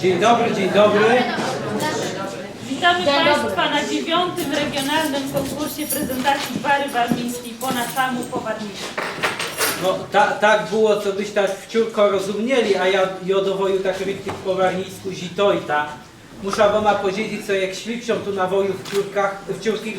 Dzień dobry, dzień dobry. Witamy Państwa na dziewiątym regionalnym konkursie prezentacji Gwary Warmińskiej po naszemu po warmińsku. No ta, tak było, co byś tak wciurko rozumieli, a ja jodowoju tak ryktyk po warmińsku zitojta. Muszę wam powiedzieć, co jak śliczą tu na woju w ciurkach, w ciurkich,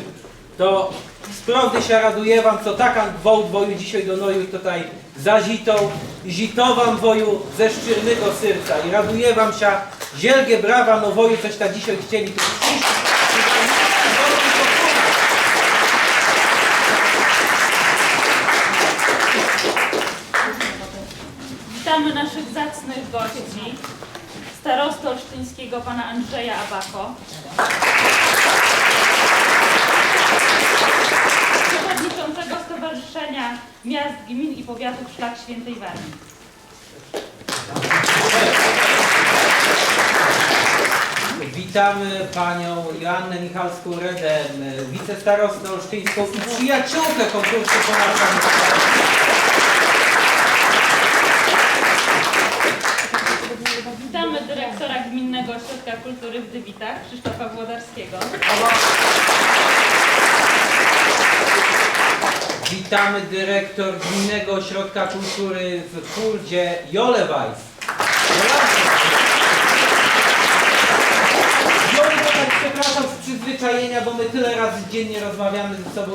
to sprawdy się raduję wam, co takan gwołd woju dzisiaj do noju tutaj zazitą. Zito wam woju ze szczyrnego serca i raduję wam się, zielgie brawa no woju coś ta dzisiaj chcieli tu. Witamy naszych zacnych gości. Starostę olsztyńskiego pana Andrzeja Abako. Powiatów Szlak Świętej Warmii. Witamy panią Joannę Michalską-Redem, wicestarostę olsztyńską i przyjaciółkę konkursu. Witamy dyrektora Gminnego Ośrodka Kultury w Dywitach, Krzysztofa Włodarskiego. Witamy dyrektor Gminnego Ośrodka Kultury w Kurdzie, Weiss. Jolę, tak przepraszam z przyzwyczajenia, bo my tyle razy dziennie rozmawiamy ze sobą.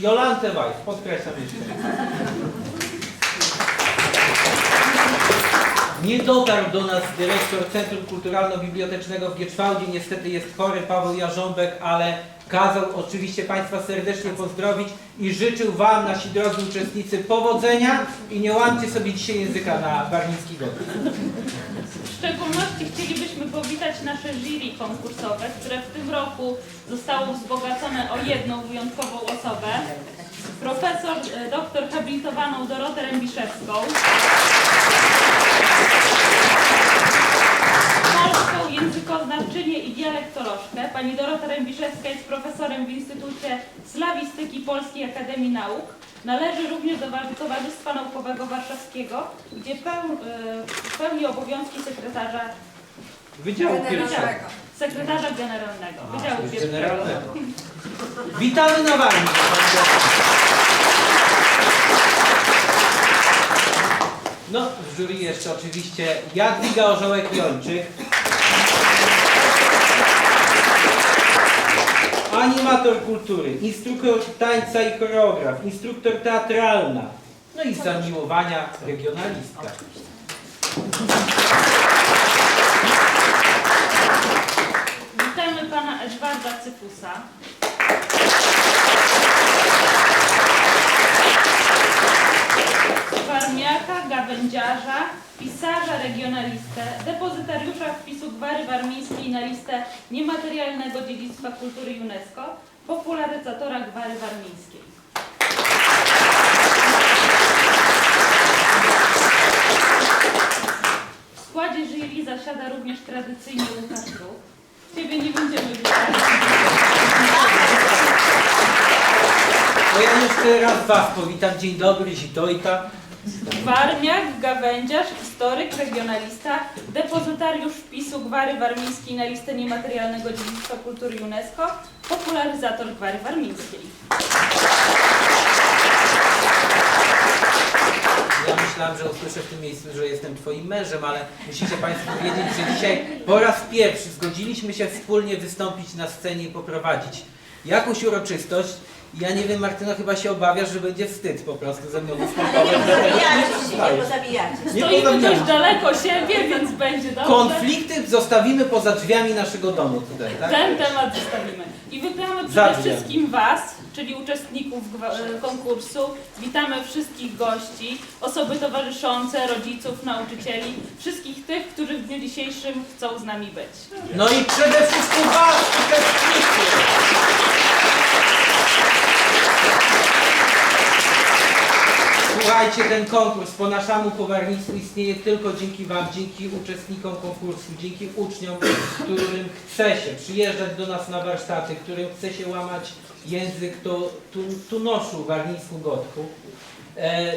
Jolantę Weiss, podkreślam jeszcze. Nie dotarł do nas dyrektor Centrum Kulturalno-Bibliotecznego w Gieczwałdzie. Niestety jest chory Paweł Jarząbek, ale kazał oczywiście Państwa serdecznie pozdrowić i życzył Wam, nasi drodzy uczestnicy, powodzenia i nie łamcie sobie dzisiaj języka na warmiński godny. W szczególności chcielibyśmy powitać nasze jury konkursowe, które w tym roku zostało wzbogacone o jedną wyjątkową osobę. Profesor, e, doktor habilitowaną Dorotę Rębiszewską. Językoznawczynię i dialektolożkę. Pani Dorota Rębiszewska jest profesorem w Instytucie Slawistyki Polskiej Akademii Nauk. Należy również do Wa- Towarzystwa Naukowego Warszawskiego, gdzie peł, e, pełni obowiązki sekretarza, Wydziału pierwszego. sekretarza generalnego Wydziału Już Pierwszego. generalnego. Witamy na Warmii. No, w jury jeszcze oczywiście Jadwiga Orzełek-Jończyk. Animator kultury, instruktor tańca i choreograf, instruktor teatralna, no i z zamiłowania regionalistka. Witamy pana Edwarda Cypusa. Gawędziarza, pisarza regionalistę, depozytariusza wpisu Gwary Warmińskiej na listę niematerialnego dziedzictwa kultury UNESCO, popularyzatora Gwary Warmińskiej. W składzie jury zasiada również tradycyjnie Łukasz Ruch. Ciebie nie będziemy witać. No ja jeszcze raz Was powitam. Dzień dobry, Zitojta. Warmiak, gawędziarz, historyk, regionalista, depozytariusz wpisu Gwary Warmińskiej na listę niematerialnego dziedzictwa kultury UNESCO, popularyzator Gwary Warmińskiej. Ja myślałem, że usłyszę w tym miejscu, że jestem Twoim mężem, ale musicie Państwo wiedzieć, że dzisiaj po raz pierwszy zgodziliśmy się wspólnie wystąpić na scenie i poprowadzić jakąś uroczystość. Ja nie wiem, Martyna, chyba się obawiasz, że będzie wstyd po prostu ze mną występować. pozabijacie się, nie pozabijacie. Nie Stoimy daleko siebie, więc będzie dobrze. Konflikty zostawimy poza drzwiami naszego domu tutaj, tak? Ten temat zostawimy. I witamy przede wszystkim Was, czyli uczestników gwa- e, konkursu. Witamy wszystkich gości, osoby towarzyszące, rodziców, nauczycieli, wszystkich tych, którzy w dniu dzisiejszym chcą z nami być. No i przede wszystkim Was, uczestnicy! Słuchajcie, ten konkurs po naszemu powarnictwu istnieje tylko dzięki Wam, dzięki uczestnikom konkursu, dzięki uczniom, którym chce się przyjeżdżać do nas na warsztaty, którym chce się łamać język to tu, tu noszu warmińsku gotku. E,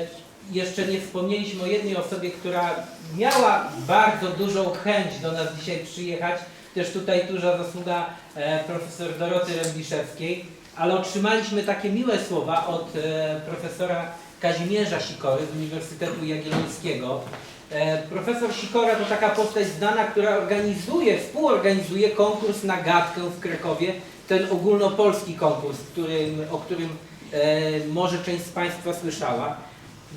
jeszcze nie wspomnieliśmy o jednej osobie, która miała bardzo dużą chęć do nas dzisiaj przyjechać. Też tutaj duża zasługa e, profesor Doroty Rębiszewskiej, ale otrzymaliśmy takie miłe słowa od e, profesora Kazimierza Sikory z Uniwersytetu Jagiellońskiego. E, profesor Sikora to taka postać znana, która organizuje, współorganizuje konkurs na gadkę w Krakowie. Ten ogólnopolski konkurs, którym, o którym e, może część z Państwa słyszała.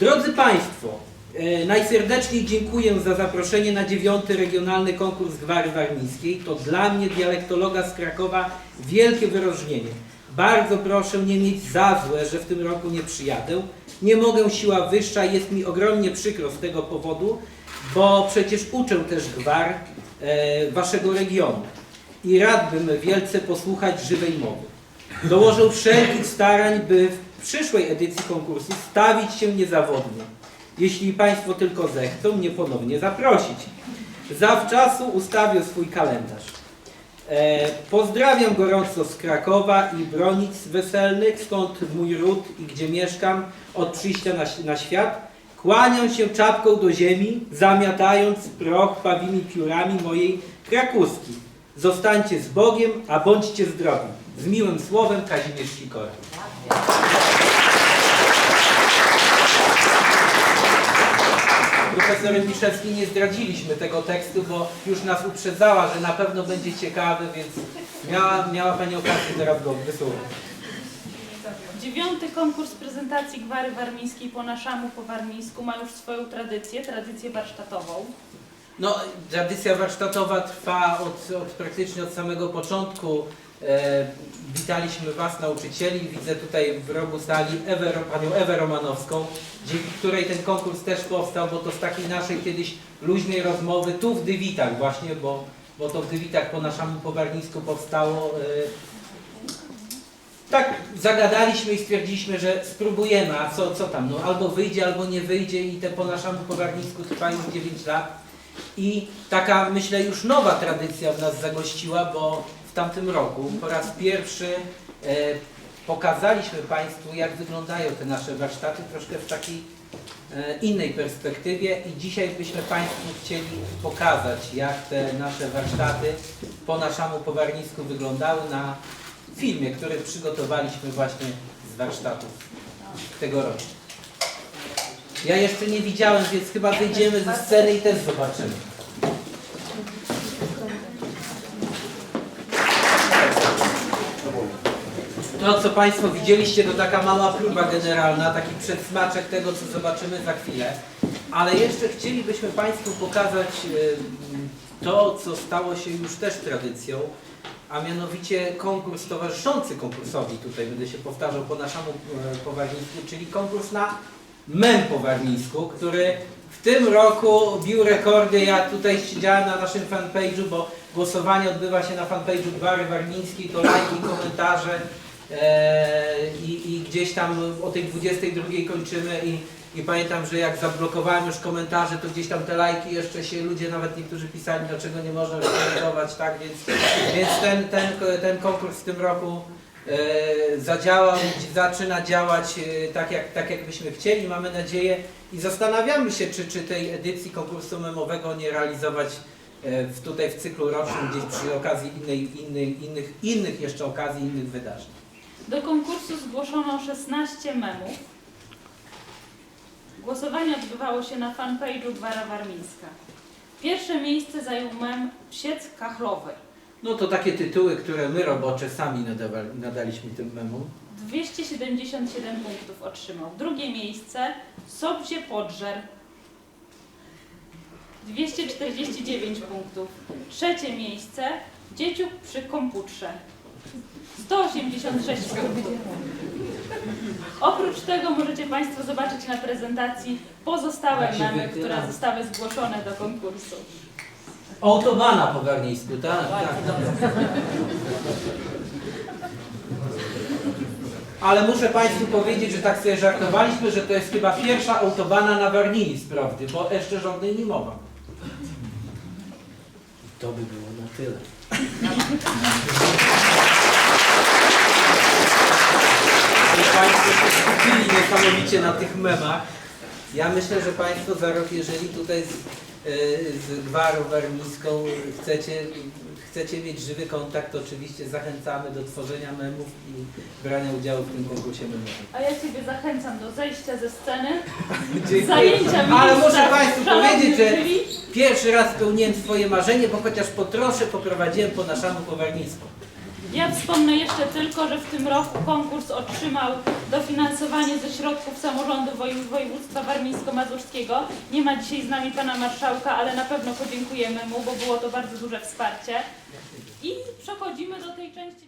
Drodzy Państwo, e, najserdeczniej dziękuję za zaproszenie na dziewiąty regionalny konkurs Gwary Warmińskiej. To dla mnie, dialektologa z Krakowa, wielkie wyróżnienie. Bardzo proszę nie mieć za złe, że w tym roku nie przyjadę. Nie mogę, siła wyższa, jest mi ogromnie przykro z tego powodu, bo przecież uczę też gwar e, waszego regionu i rad bym wielce posłuchać żywej mowy. Dołożył wszelkich starań, by w przyszłej edycji konkursu stawić się niezawodnie. Jeśli Państwo tylko zechcą mnie ponownie zaprosić. Zawczasu ustawię swój kalendarz. E, pozdrawiam gorąco z Krakowa i Bronic Weselnych, stąd mój ród i gdzie mieszkam od przyjścia na, na świat. Kłaniam się czapką do ziemi, zamiatając proch pawimi piórami mojej krakuski. Zostańcie z Bogiem, a bądźcie zdrowi. Z miłym słowem Kazimierz Sikora. Profesor Miszewski nie zdradziliśmy tego tekstu, bo już nas uprzedzała, że na pewno będzie ciekawy, więc miała, miała Pani okazję teraz go wysłuchać. Dziewiąty konkurs prezentacji gwary warmińskiej po naszemu, po warmińsku ma już swoją tradycję, tradycję warsztatową. No, tradycja warsztatowa trwa od, od praktycznie od samego początku. E, witaliśmy Was, nauczycieli. Widzę tutaj w rogu sali Ewę, panią Ewę Romanowską, dzięki której ten konkurs też powstał, bo to z takiej naszej kiedyś luźnej rozmowy tu w Dywitach właśnie, bo, bo to w Dywitach po naszemu powarnisku powstało. E, tak zagadaliśmy i stwierdziliśmy, że spróbujemy, a co, co tam, no albo wyjdzie, albo nie wyjdzie i te po naszemu powarnisku trwa już 9 lat. I taka, myślę, już nowa tradycja w nas zagościła, bo tamtym roku po raz pierwszy e, pokazaliśmy Państwu, jak wyglądają te nasze warsztaty troszkę w takiej e, innej perspektywie i dzisiaj byśmy Państwu chcieli pokazać, jak te nasze warsztaty po naszemu powarnisku wyglądały na filmie, który przygotowaliśmy właśnie z warsztatów tego roku. Ja jeszcze nie widziałem, więc chyba wyjdziemy ze sceny i też zobaczymy. To, co Państwo widzieliście, to taka mała próba generalna, taki przedsmaczek tego, co zobaczymy za chwilę. Ale jeszcze chcielibyśmy Państwu pokazać to, co stało się już też tradycją, a mianowicie konkurs towarzyszący konkursowi, tutaj będę się powtarzał po naszemu e, powarnisku, czyli konkurs na mem po warmińsku, który w tym roku bił rekordy. Ja tutaj siedziałem na naszym fanpage'u, bo głosowanie odbywa się na fanpage'u Gwary Warmińskiej, to lajki, komentarze i, i gdzieś tam o tej 22 kończymy i, i pamiętam, że jak zablokowałem już komentarze, to gdzieś tam te lajki jeszcze się ludzie nawet niektórzy pisali, dlaczego nie można komentować, tak, więc, więc ten, ten, ten konkurs w tym roku e, zadziałał, zaczyna działać e, tak jak, tak jak byśmy chcieli, mamy nadzieję i zastanawiamy się, czy, czy tej edycji konkursu memowego nie realizować e, w, tutaj w cyklu rocznym gdzieś przy okazji innej, innej, innych, innych jeszcze okazji, innych wydarzeń. Do konkursu zgłoszono 16 memów. Głosowanie odbywało się na fanpage'u Gwara Warmińska. Pierwsze miejsce zajął mem Psiec Kachlowy. No to takie tytuły, które my robocze sami nadawali, nadaliśmy tym memom. 277 punktów otrzymał. Drugie miejsce Sobzie Podżer. 249 punktów. Trzecie miejsce Dzieciuk przy komputrze. 186 punktów. Oprócz tego możecie Państwo zobaczyć na prezentacji pozostałe memy, które zostały zgłoszone do konkursu. Autobana po garnisku, tak? tak. Ale muszę Państwu powiedzieć, że tak sobie żartowaliśmy, że to jest chyba pierwsza autobana na Warnii z prawdy, bo jeszcze żadnej nie mowa. I to by było na tyle. I Państwo się skupili niesamowicie na tych memach. Ja myślę, że Państwo za rok, jeżeli tutaj z, y, z Gwarą Warmińską chcecie, chcecie mieć żywy kontakt, to oczywiście zachęcamy do tworzenia memów i brania udziału w tym konkursie memowym. A ja Ciebie zachęcam do zejścia ze sceny, Dziękuję. zajęcia Ale muszę Państwu powiedzieć, że pierwszy raz spełniłem swoje marzenie, bo chociaż po trosze poprowadziłem po naszemu po Warmińsku. Ja wspomnę jeszcze tylko, że w tym roku konkurs otrzymał dofinansowanie ze środków samorządu woj- województwa warmińsko-mazurskiego. Nie ma dzisiaj z nami pana marszałka, ale na pewno podziękujemy mu, bo było to bardzo duże wsparcie. I przechodzimy do tej części.